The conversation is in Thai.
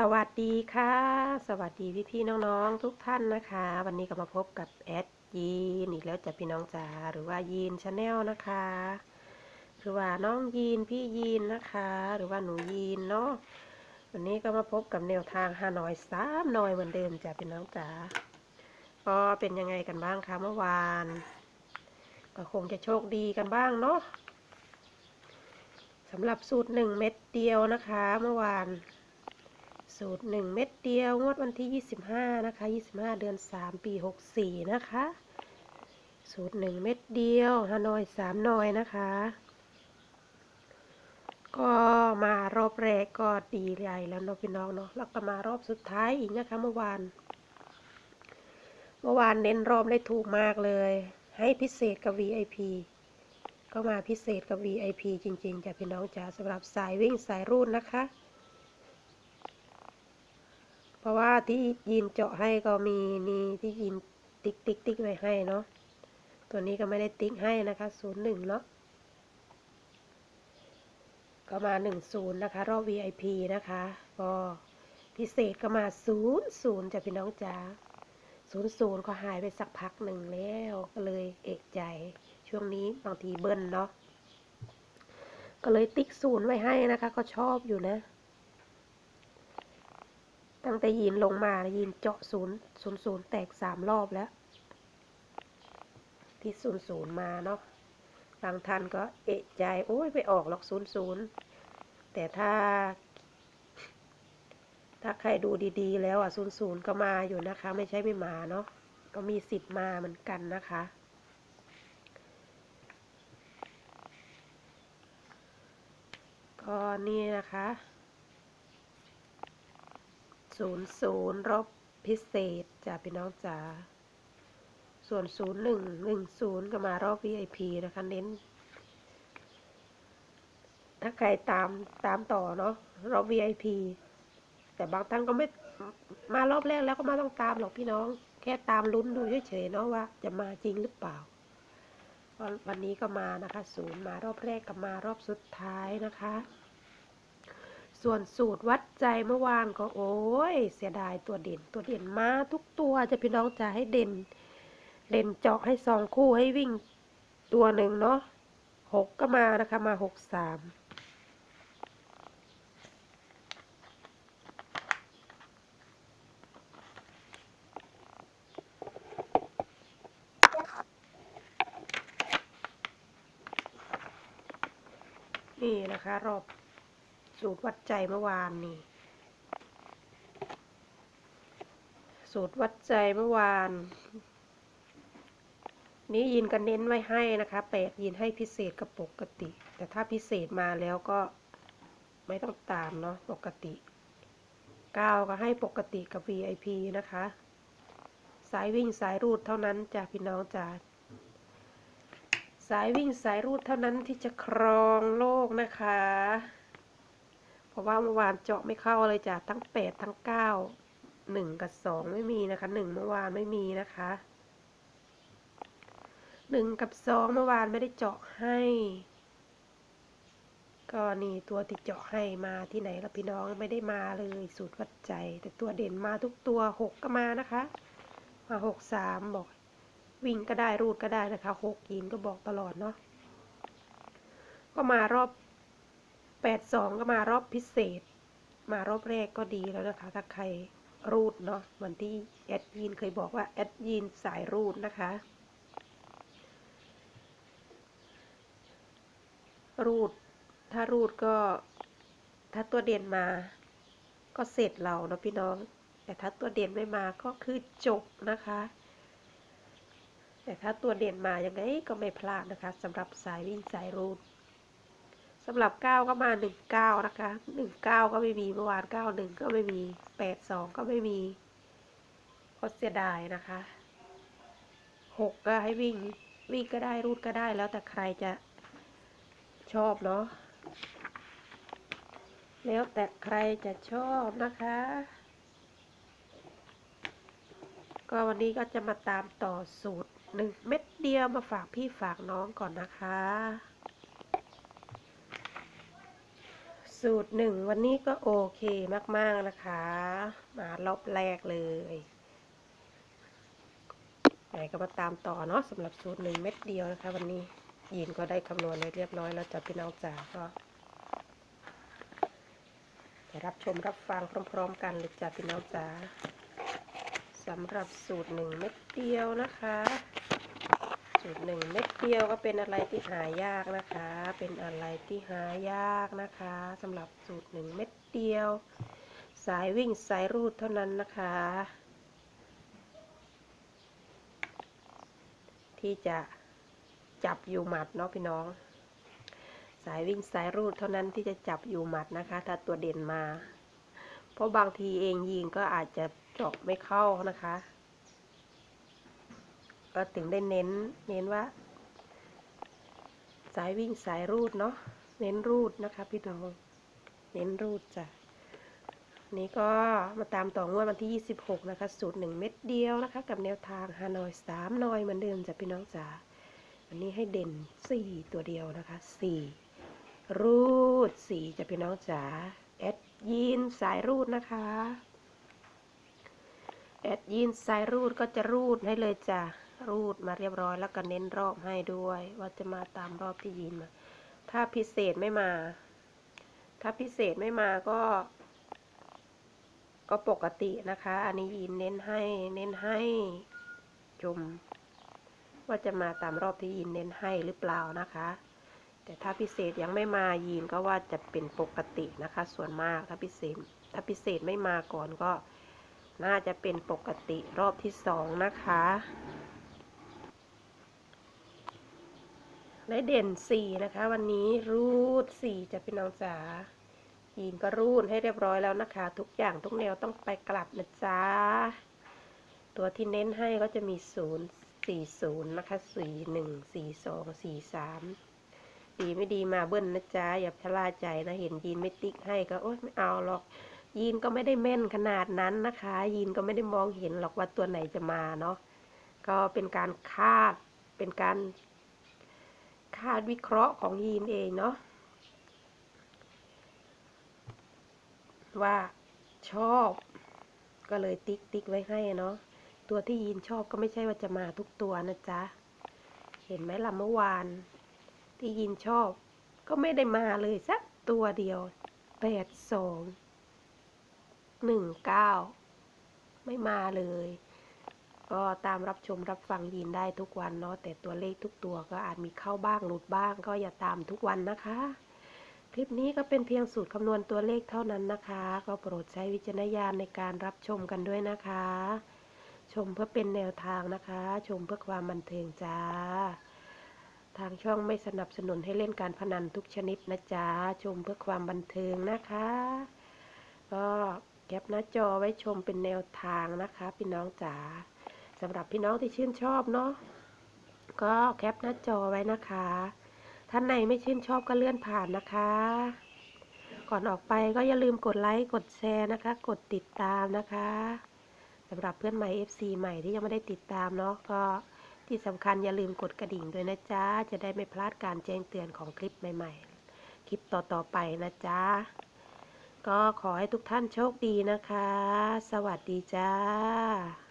สวัสดีค่ะ สวัสดีพี่ๆน้องๆ ทุกท่านนะคะ วันนี้ก็มาพบกับแอดยีนอีกแล้วจ้ะพี่น้องจ๋าหรือว่ายีนชาแนลนะคะ หรือว่าน้องยีนพี่ยีนนะคะ หรือว่าหนูยีนเนาะวันนี้ก็มาพบกับแนวทางฮานอยสามนอยเหมือนเดิมจ้ะพี่น้องจ๋าก็เป็นยังไงกันบ้างคะเมื่อวาน ก็คงจะโชคดีกันบ้างเนาะสำหรับสูตรหนึ่งเม็ดเดียวนะคะ เมื่อวาน สูตร 1 เม็ดเดียว งวดวันที่ 25 นะคะ 25 เดือน 3 ปี 64 นะคะ สูตร 1 เม็ดเดียวฮานอย 3 หน่อยนะคะ ก็มารอบแรกก็ดีใหญ่แล้วเนาะพี่น้องเนาะ แล้วก็มารอบสุดท้ายอีกนะคะเมื่อวาน เมื่อวานเน้นรอบได้ถูกมากเลย ให้พิเศษกับ VIP ก็มาพิเศษกับ VIP จริงๆจ้ะพี่น้องจ๋าสำหรับสายวิ่งสายรูดนะคะ ราะว่าที่ยินเจาะให้ก็มีนี่ที่ยินติ๊กติ๊กติ๊กไว้ให้เนาะตัวนี้ก็ไม่ได้ติ๊กให้นะคะศูนย์หนึ่งเนาะก็มาหนึ่งศูนย์นะคะ รอบ VIP นะคะก็พิเศษก็มาศูนย์ศูนย์จะพี่น้องจ๋าศูนย์ศูนย์ก็หายไปสักพักหนึ่งแล้วก็เลยเอกใจช่วงนี้บางทีเบิ้ลเนาะก็เลยติ๊กศูนย์ไว้ให้นะคะ ก็ชอบอยู่นะ ตั้งแต่ยินลงมายินเจาะศูนย์ศูนย์ศูนย์แตกสามรอบแล้ว ที่ศูนย์ศูนย์มาเนาะบางท่านก็เอะใจโอ้ยไปออกหรอกศูนย์ศูนย์แต่ถ้า ถ้าใครดูดีๆ แล้วอะศูนย์ศูนย์ก็มาอยู่นะคะ ไม่ใช่ไม่มาเนาะก็มีสิทธิ์มาเหมือนกันนะคะก็นี่นะคะ ศูนย์ศูนย์รอบพิเศษจ้ะพี่น้องจ๋า ส่วนศูนย์หนึ่งหนึ่งศูนย์ก็มารอบ VIP นะคะเน้น ถ้าใครตามตามต่อเนาะรอบ VIP แต่บางท่านก็ไม่มารอบแรกแล้วก็ไม่ต้องตามหรอกพี่น้อง แค่ตามลุ้นดูเฉยๆเนาะว่า จะมาจริงหรือเปล่า วันนี้ก็มานะคะศูนย์มารอบแรกกับมารอบสุดท้ายนะคะ ส่วนสูตรวัดใจเมื่อวานก็โอ้ย เสียดายตัวเด่น ตัวเด่นมาทุกตัวจะพี่น้องจะให้เด่น เด่นเจาะให้สองคู่ให้วิ่งตัวหนึ่งเนาะหกก็มานะคะมาหกสามนี่นะคะ รอบ สูตรวัดใจเมื่อวานนี่ สูตรวัดใจเมื่อวาน นี้ยินกันเน้นไว้ให้นะคะแปดยินให้พิเศษกับปกติ แต่ถ้าพิเศษมาแล้วก็ไม่ต้องตามเนาะปกติเก้าก็ให้ปกติกับ VIP นะคะ สายวิ่งสายรูดเท่านั้นจ้ะพี่น้องจ้าสายวิ่งสายรูดเท่านั้นที่จะครองโลกนะคะ ราะว่าเมื่อวานเจาะไม่เข้าเลยจ้ะทั้งแปดทั้งเก้าหนึ่งกับสองไม่มีนะคะหนึ่งเมื่อวานไม่มีนะคะหนึ่งกับสองเมื่อวานไม่ได้เจาะให้ ก็นี่ตัวที่เจาะให้มาที่ไหนละพี่น้องไม่ได้มาเลยสูตรวัดใจ แต่ตัวเด่นมาทุกตัวหกก็มานะคะ มาหกสามบอก วิ่งก็ได้รูดก็ได้นะคะหกยินก็บอกตลอดเนาะก็มารอบ แปดสองก็มารอบพิเศษ มารอบแรกก็ดีแล้วนะคะ ถ้าใครรูดเนาะเหมือนที่แอดยินเคยบอกว่าแอดยินสายรูดนะคะ รูด ถ้ารูดก็ ถ้าตัวเด่นมาก็เสร็จเราเนาะพี่น้อง แต่ถ้าตัวเด่นไม่มาก็คือจบนะคะ แต่ถ้าตัวเด่นมาอย่างไงก็ไม่พลาดนะคะสำหรับสายวิ่งสายรูด สำหรับเก้าก็มาหนึ่งเก้านะคะหนึ่งเก้าก็ไม่มีเมื่อวานเก้าหนึ่งก็ไม่มีแปดสองก็ไม่มีก็เสียดายนะคะหกก็ให้วิ่งวิ่งก็ได้รูดก็ได้แล้วแต่ใครจะชอบเนาะแล้วแต่ใครจะชอบนะคะ ก็วันนี้ก็จะมาตามต่อสูตรหนึ่งเม็ดเดียวมาฝากพี่ฝากน้องก่อนนะคะ สูตรหนึ่งวันนี้ก็โอเคมาก ๆ นะคะ มารอบแรกเลยไหนก็มาตามต่อเนาะสำหรับสูตรหนึ่งเม็ดเดียวนะคะ วันนี้ยินก็ได้คำนวณไว้เรียบร้อยแล้วจับพี่น้องจ๋าก็ไปรับชมรับฟังพร้อม ๆ กันเลยจ้ะพี่น้องจ๋าสำหรับสูตรหนึ่งเม็ดเดียวนะคะ สูตรหนึ่งเม็ดเดียวก็เป็นอะไรที่หายากนะคะ เป็นอะไรที่หายากนะคะสำหรับสูตรหนึ่งเม็ดเดียว สายวิ่งสายรูดเท่านั้นนะคะ ที่จะจับอยู่หมัดเนาะพี่น้อง สายวิ่งสายรูดเท่านั้นที่จะจับอยู่หมัดนะคะ ถ้าตัวเด่นมา เพราะบางทีเองยิงก็อาจจะเจาะไม่เข้านะคะ ก็ถึงได้เน้น เน้นว่า สายวิ่งสายรูดเนาะ เน้นรูดนะคะ พี่น้อง เน้นรูดจ้ะ นี่ก็มาตามต่องวดวันที่ 26 นะคะ สูตร 1 เม็ดเดียวนะคะ กับแนวทางฮานอย3นอยเหมือนเดิมจ้ะพี่น้องจ๋า วันนี้ให้เด่น 4 ตัวเดียวนะคะ 4 รูด 4จะพี่น้องจ๋า แอดยีนสายรูดนะคะแอดยีนสายรูดก็จะรูดให้เลยจ้ะ รูดมาเรียบร้อยแล้วก็เน้นรอบให้ด้วย ว่าจะมาตามรอบที่ยีนมา ถ้าพิเศษไม่มา ถ้าพิเศษไม่มาก็ ก็ปกตินะคะ อันนี้ยีนเน้นให้ เน้นให้ชมว่าจะมาตามรอบที่ยีนเน้นให้หรือเปล่านะคะ แต่ถ้าพิเศษยังไม่มายีนก็ว่าจะเป็นปกตินะคะ ส่วนมากถ้าพิเศษ ถ้าพิเศษไม่มาก่อนก็น่าจะเป็นปกติรอบที่สองนะคะ ได้เด่นสี่นะคะ วันนี้รูดสี่จะเป็นน้องจ๋ายีนก็รูดให้เรียบร้อยแล้วนะคะ ทุกอย่างทุกแนวต้องไปกลับนะจ๊ะ ตัวที่เน้นให้ก็จะมีศูนย์สี่ศูนย์นะคะสี่หนึ่งสี่สองสี่สามดีไม่ดีมาเบิ้ลนะจ๊ะ อย่าชะล่าใจนะ เห็นยีนไม่ติ๊กให้ก็ โอ๊ยไม่เอาหรอก ยีนก็ไม่ได้แม่นขนาดนั้นนะคะ ยีนก็ไม่ได้มองเห็นหรอกว่าตัวไหนจะมาเนาะ ก็เป็นการคาดเป็นการ คาดวิเคราะห์ของยีนเองเนาะว่าชอบก็เลยติ๊กติ๊กไว้ให้เนาะตัวที่ยีนชอบก็ไม่ใช่ว่าจะมาทุกตัวนะจ๊ะ เห็นไหมล่ะเมื่อวาน ที่ยีนชอบ ก็ไม่ได้มาเลยสักตัวเดียวแปดสองหนึ่งเก้าไม่มาเลย ก็ตามรับชมรับฟังยินได้ทุกวันเนาะแต่ตัวเลขทุกตัวก็อาจมีเข้าบ้างหลุดบ้าง ก็อย่าตามทุกวันนะคะ คลิปนี้ก็เป็นเพียงสูตรคำนวณตัวเลขเท่านั้นนะคะ ก็โปรดใช้วิจารณญาณในการรับชมกันด้วยนะคะ ชมเพื่อเป็นแนวทางนะคะ ชมเพื่อความบันเทิงจ้า ทางช่องไม่สนับสนุนให้เล่นการพนันทุกชนิดนะจ๊ะชมเพื่อความบันเทิงนะคะ ก็แคปหน้าจอไว้ชมเป็นแนวทางนะคะพี่น้องจ๋า สำหรับพี่น้องที่ชื่นชอบเนาะก็แคปหน้าจอไว้นะคะ ท่านไหนไม่ชื่นชอบก็เลื่อนผ่านนะคะ ก่อนออกไปก็อย่าลืมกดไลค์กดแชร์นะคะ กดติดตามนะคะสำหรับเพื่อนใหม่ FC ใหม่ที่ยังไม่ได้ติดตามเนาะก็ที่สำคัญอย่าลืมกดกระดิ่งด้วยนะจ๊ะ จะได้ไม่พลาดการแจ้งเตือนของคลิปใหม่ ๆ คลิปต่อๆไปนะจ๊ะ ก็ขอให้ทุกท่านโชคดีนะคะ สวัสดีจ้า